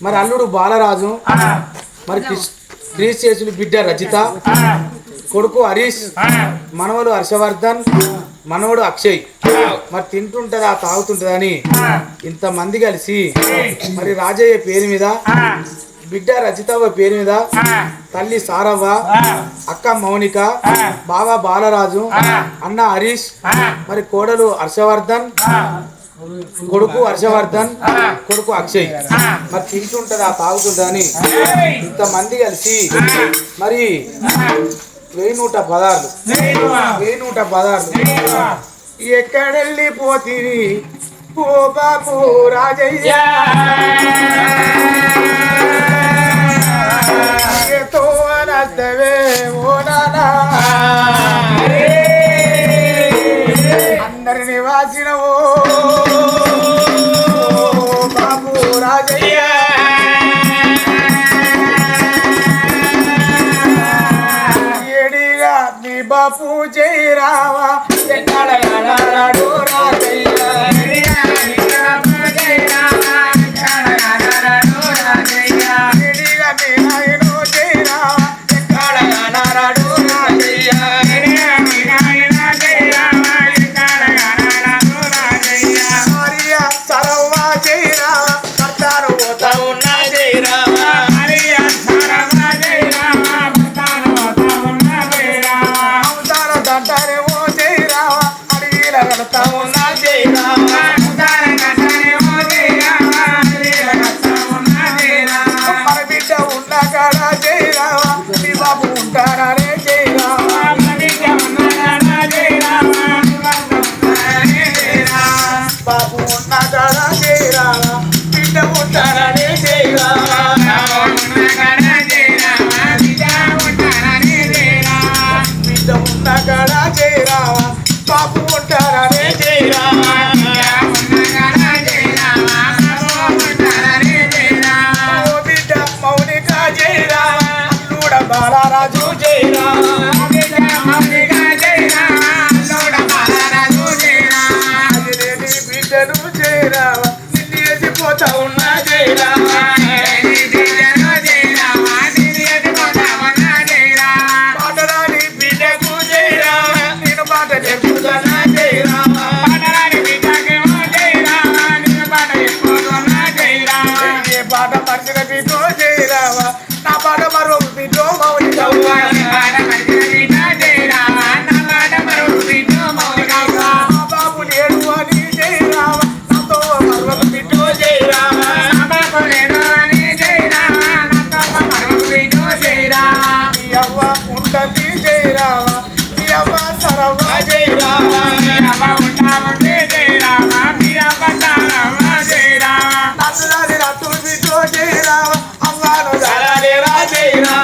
మరి అల్లుడు బాలరాజు మరి క్రీస్ చేసులు బిడ్డ రజిత కొడుకు హరీష్ మనవడు హర్షవర్ధన్ మనవడు అక్షయ్. మరి తింటుంటదా తాగుతుంటదా అని ఇంతమంది కలిసి మరి రాజయ్య పేరు మీద బిడ్డ రజితవ్వ పేరు మీద తల్లి సారవ్వ అక్క మౌనిక బావ బాలరాజు అన్న హరీష్ మరి కోడలు హర్షవర్ధన్ కొడుకు హర్షవర్ధన్ కొడుకు అక్షయ్. మరి తింటుంటదా తాగుతుంటదా అని ఇంతమంది కలిసి మరి వెయ్యి నూట పదార్లు వెయ్యి నూట పదార్లు ఎక్కడెళ్ళిపోతివి ఓ బాబు రాజయ్య. ఎతో అనస్తవే ఓ నానా. అందరిని బాబు రాజయ్య. ఏడిగా నీ బాపు జయరావా? పాట పరిచిన జయరావా ఏ బిడ్డో నా పాట మరో బిడ్డో Yeah.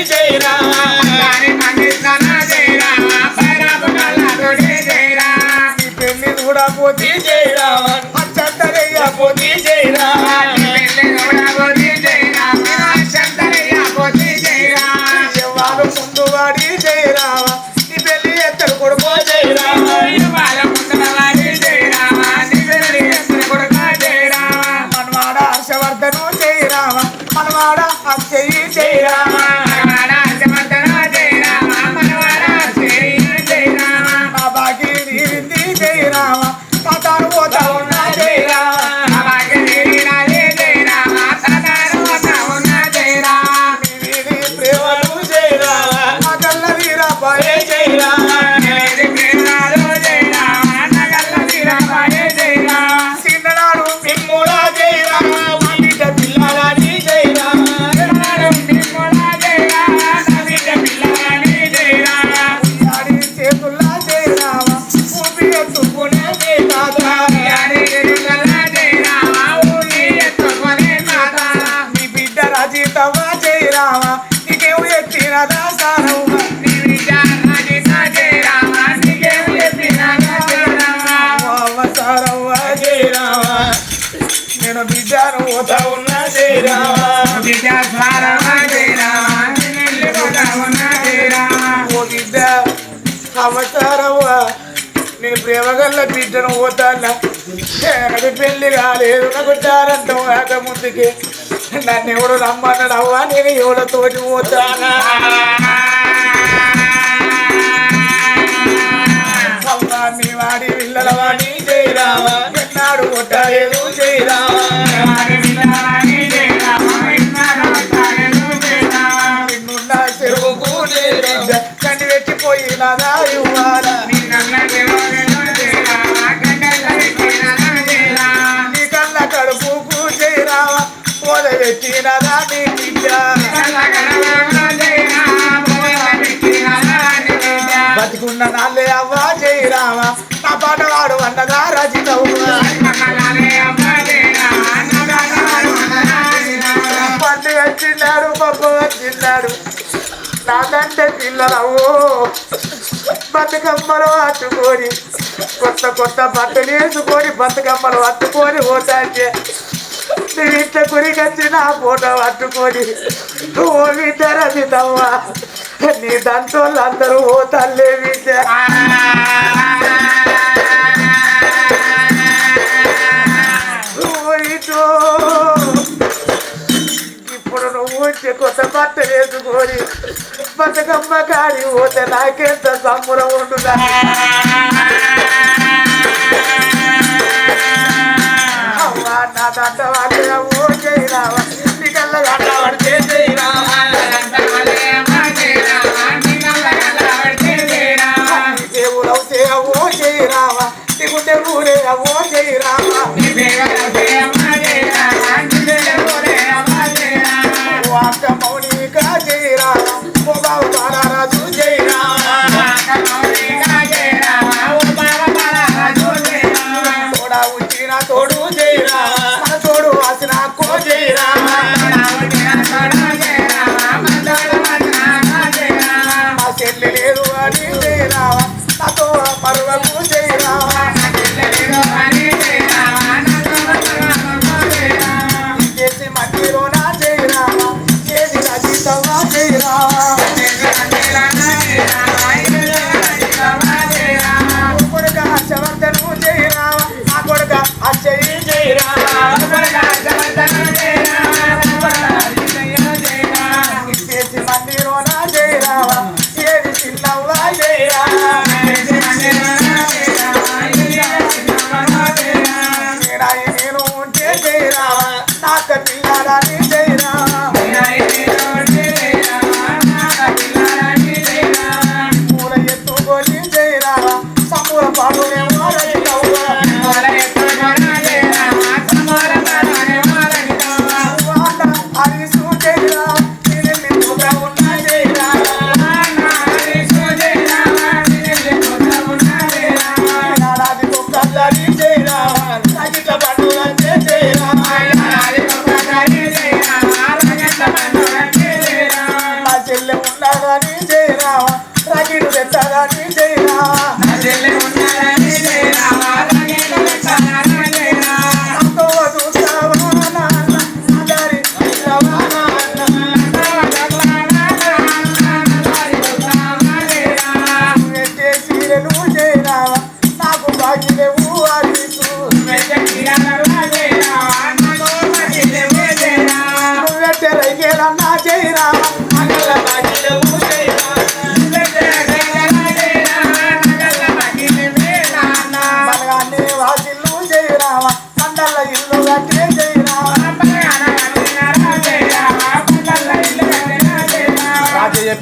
గాళ్ళతోటి జయరావా నీ పెళ్ళి చూడపోతే జయరావా అచ్చంతరయ్య పోతే జయరావా ఎవరు ముందు వాడి జయరావా ఈ పెళ్ళి ఎత్తడు కొడుకో జయరావా రామ నీకేమి ఎత్తిన దాసాను నేను బిడ్డను పోతా ఉన్నా జయరామ బిడ్డ సారమా జయరామ ఓ బిడ్డ అవతారవా నేను ప్రేమగల్ల బిడ్డను పోతానా నాకు పెళ్ళి కాలేదు నాకు దారంతం కాక ముందుకే నన్ను ఎవడు రమ్మన్నాడు అవ్వా నేను ఎవడో తోటి పోతానా వాడి పిల్లల వాడి జయరావా ఎన్నాడు కొట్టలేదు జయరావా పోద బతికున్న నాళ్ళే అవ్వా చేయరామ నా పాట వాడు అన్నదా రచితవ్వా పండుగ వచ్చిన్నాడు పప్పు వచ్చిన్నాడు నాకంటే పిల్లలవో బతుకమ్మలు అట్టుకొని కొత్త కొత్త బట్టలు వేసుకొని బతుకమ్మలు అట్టుకొని పోతాంటే నీ ఇంట గురికొచ్చి నా ఫోటో పట్టుకొని ఓ విద్య రచితవ్వా నీ దాంట్లో అందరూ ఓ తల్లే విద్య. ఇప్పుడు నువ్వు వచ్చి కొత్త బట్ట వేసుకొని బతుకమ్మ కాడి పోతే నాకెంత సంబరం ఉండుదా? అవ్వా నా దంట నేనాయి నేను I need it.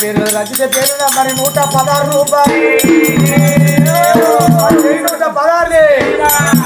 పేరు రచిత పేరు మరి నూట పదహారు రూపాయలు నూట పదహారు నూట పదహారు.